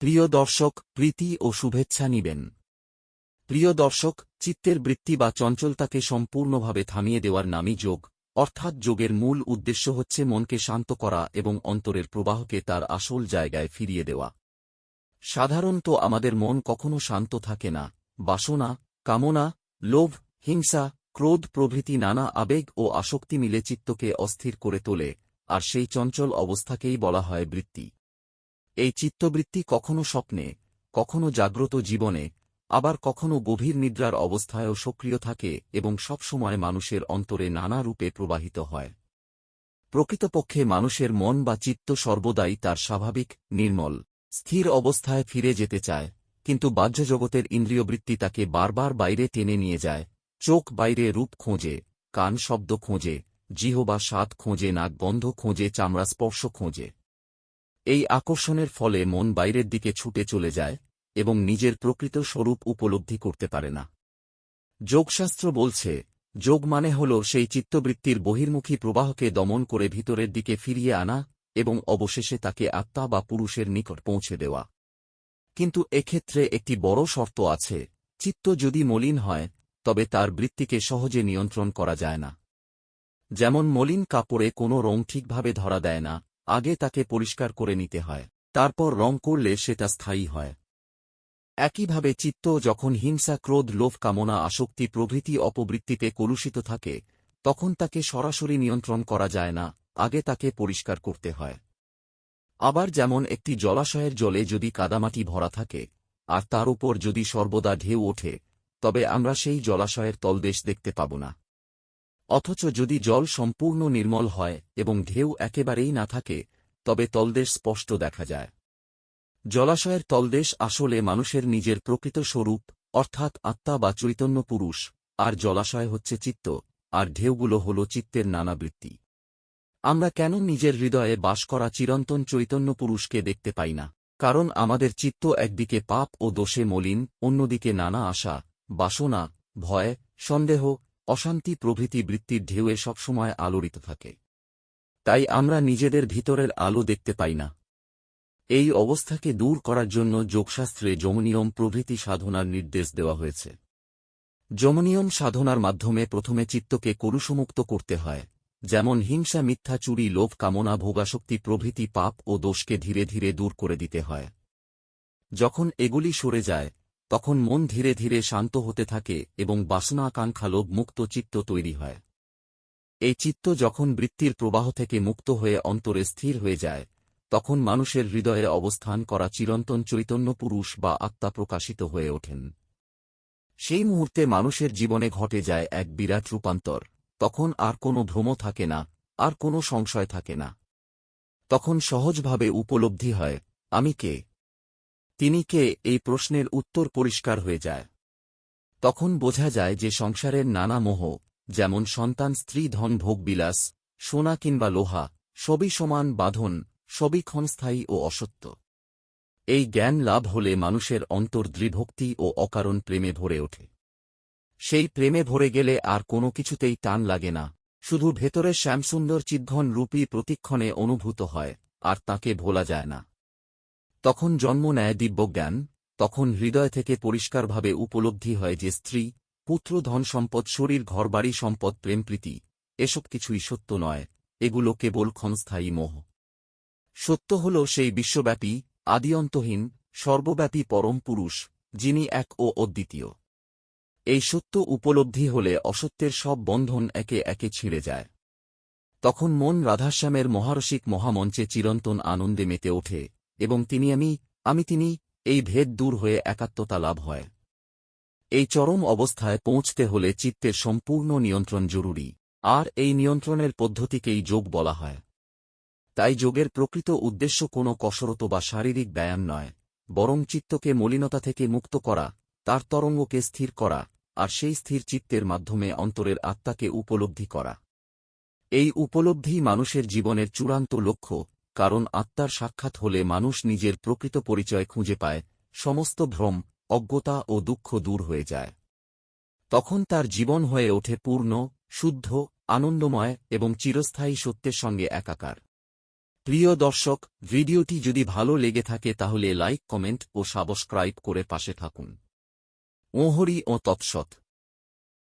প্রিয় দর্শক, প্রীতি ও শুভেচ্ছা নিবেন। প্রিয় দর্শক, চিত্তের বৃত্তি বা চঞ্চলতাকে সম্পূর্ণভাবে থামিয়ে দেওয়ার নামই যোগ, অর্থাৎ যোগের মূল উদ্দেশ্য হচ্ছে মনকে শান্ত করা এবং অন্তরের প্রবাহকে তার আসল জায়গায় ফিরিয়ে দেওয়া। সাধারণত আমাদের মন কখনো শান্ত থাকে না, বাসনা, কামনা, লোভ, হিংসা, ক্রোধ প্রভৃতি নানা আবেগ ও আসক্তি মিলে চিত্তকে অস্থির করে তোলে, আর সেই চঞ্চল অবস্থাকেই বলা হয় বৃত্তি। এই চিত্তবৃত্তি কখনো স্বপ্নে, কখনো জাগ্রত জীবনে, আবার কখনো গভীর নিদ্রার অবস্থায়ও সক্রিয় থাকে এবং সবসময় মানুষের অন্তরে নানা রূপে প্রবাহিত হয়। প্রকৃতপক্ষে মানুষের মন বা চিত্ত সর্বদাই তার স্বাভাবিক, নির্মল, স্থির অবস্থায় ফিরে যেতে চায়, কিন্তু বাহ্যজগতের ইন্দ্রিয়বৃত্তি তাকে বারবার বাইরে টেনে নিয়ে যায়, চোখ বাইরে রূপ খোঁজে, কান শব্দ খোঁজে, জিহবা স্বাদ খোঁজে, নাক গন্ধ খোঁজে, চামড়া স্পর্শ খোঁজে। এই আকর্ষণের ফলে মন বাইরের দিকে ছুটে চলে যায় এবং নিজের প্রকৃত স্বরূপ উপলব্ধি করতে পারে না। যোগশাস্ত্র বলছে, যোগ মানে হল সেই চিত্তবৃত্তির বহির্মুখী প্রবাহকে দমন করে ভিতরের দিকে ফিরিয়ে আনা এবং অবশেষে তাকে আত্মা বা পুরুষের নিকট পৌঁছে দেওয়া। কিন্তু এক্ষেত্রে একটি বড় শর্ত আছে, চিত্ত যদি মলিন হয়, তবে তার বৃত্তিকে সহজে নিয়ন্ত্রণ করা যায় না। যেমন মলিন কাপড়ে কোনো রং ঠিকভাবে ধরা দেয় না আগে তাকে পরিষ্কার করে নিতে হয়, তারপর রং করলে সেটা স্থায়ী হয়। একইভাবে চিত্ত যখন হিংসা, ক্রোধ, লোভ, কামনা, আসক্তি, প্রভৃতি অপবৃত্তিতে কলুষিত থাকে, তখন তাকে সরাসরি নিয়ন্ত্রণ করা যায় না, আগে তাকে পরিষ্কার করতে হয়। আবার যেমন একটি জলাশয়ের জলে যদি কাদামাটি ভরা থাকে, আর তার উপর যদি সর্বদা ঢেউ ওঠে, তবে আমরা সেই জলাশয়ের তলদেশ দেখতে পাব না। অথচ যদি জল সম্পূর্ণ নির্মল হয় এবং ঢেউ একেবারেই না থাকে, তবে তলদেশ স্পষ্ট দেখা যায়। জলাশয়ের তলদেশ আসলে মানুষের নিজের প্রকৃত স্বরূপ, অর্থাৎ আত্মা বা চৈতন্য পুরুষ, আর জলাশয় হচ্ছে চিত্ত, আর ঢেউগুলো হল চিত্তের নানা বৃত্তি। আমরা কেন নিজের হৃদয়ে বাস করা চিরন্তন চৈতন্য পুরুষকে দেখতে পাই না? কারণ আমাদের চিত্ত একদিকে পাপ ও দোষে মলিন, অন্যদিকে নানা আশা, বাসনা, ভয়, সন্দেহ অশান্তি প্রভৃতি বৃত্তির ঢেউয়ে সবসময় আলোড়িত থাকে। তাই আমরা নিজেদের ভিতরের আলো দেখতে পাই না। এই অবস্থাকে দূর করার জন্য যোগশাস্ত্রে যমনিয়ম প্রভৃতি সাধনার নির্দেশ দেওয়া হয়েছে। যমনিয়ম সাধনার মাধ্যমে প্রথমে চিত্তকে কলুষমুক্ত করতে হয়, যেমন হিংসা, মিথ্যা, চুরি, লোভ, কামনা, ভোগাশক্তি প্রভৃতি পাপ ও দোষকে ধীরে ধীরে দূর করে দিতে হয়। যখন এগুলি সরে যায় তখন মন ধীরে ধীরে শান্ত হতে থাকে এবং বাসনা আকাঙ্ক্ষা লোভ মুক্ত চিত্ত তৈরি হয়। এই চিত্ত যখন বৃত্তির প্রবাহ থেকে মুক্ত হয়ে অন্তরে স্থির হয়ে যায়, তখন মানুষের হৃদয়ে অবস্থান করা চিরন্তন চৈতন্য পুরুষ বা আত্মা প্রকাশিত হয়ে ওঠেন। সেই মুহূর্তে মানুষের জীবনে ঘটে যায় এক বিরাট রূপান্তর, তখন আর কোনো ভ্রম থাকে না, আর কোনো সংশয় থাকে না। তখন সহজভাবে উপলব্ধি হয়, আমি কে? তিনি কে এই প্রশ্নের উত্তর পরিষ্কার হয়ে যায়। তখন বোঝা যায় যে সংসারের নানা মোহ, যেমন সন্তান, স্ত্রী, ধন ভোগবিলাস সোনা কিংবা লোহা, সবই সমান বাঁধন, সবই ক্ষণস্থায়ী ও অসত্য। এই জ্ঞান লাভ হলে মানুষের অন্তর দৃঢ়ভক্তি ও অকারণ প্রেমে ভরে ওঠে। সেই প্রেমে ভরে গেলে আর কোনো কিছুতেই টান লাগে না, শুধু ভেতরে শ্যামসুন্দর চিদ্ঘন রূপী প্রতিক্ষণে অনুভূত হয়, আর তাকে ভোলা যায় না। তখন জন্ম নেয় দিব্যজ্ঞান, তখন হৃদয় থেকে পরিষ্কারভাবে উপলব্ধি হয় যে স্ত্রী, পুত্র, ধন সম্পদ, শরীর ঘরবাড়ি সম্পদ প্রেমপ্রীতি এসব কিছুই সত্য নয়, এগুলো কেবল ক্ষণস্থায়ী মোহ। সত্য হল সেই বিশ্বব্যাপী আদিয়ন্তহীন সর্বব্যাপী পরম পুরুষ, যিনি এক ও অদ্বিতীয়। এই সত্য উপলব্ধি হলে অসত্যের সব বন্ধন একে একে ছিঁড়ে যায়। তখন মন রাধাশ্যামের মহারসিক মহামঞ্চে চিরন্তন আনন্দে মেতে ওঠে। এবং তিনি আমি আমি তিনি, এই ভেদ দূর হয়ে একাত্মতা লাভ হয়। এই চরম অবস্থায় পৌঁছতে হলে চিত্তের সম্পূর্ণ নিয়ন্ত্রণ জরুরি, আর এই নিয়ন্ত্রণের পদ্ধতিকেই যোগ বলা হয়। তাই যোগের প্রকৃত উদ্দেশ্য কোনো কসরত বা শারীরিক ব্যায়াম নয়, বরং চিত্তকে মলিনতা থেকে মুক্ত করা, তার তরঙ্গকে স্থির করা, আর সেই স্থির চিত্তের মাধ্যমে অন্তরের আত্মাকে উপলব্ধি করা। এই উপলব্ধি মানুষের জীবনের চূড়ান্ত লক্ষ্য কারণ আত্মার সাক্ষাৎ হলে মানুষ নিজের প্রকৃত পরিচয় খুঁজে পায়, সমস্ত ভ্রম, অজ্ঞতা ও দুঃখ দূর হয়ে যায়। তখন তার জীবন হয়ে ওঠে পূর্ণ, শুদ্ধ, আনন্দময় এবং চিরস্থায়ী সত্যের সঙ্গে একাকার। প্রিয় দর্শক, ভিডিওটি যদি ভালো লেগে থাকে তাহলে লাইক, কমেন্ট ও সাবস্ক্রাইব করে পাশে থাকুন। ওহরি ও তৎসৎ।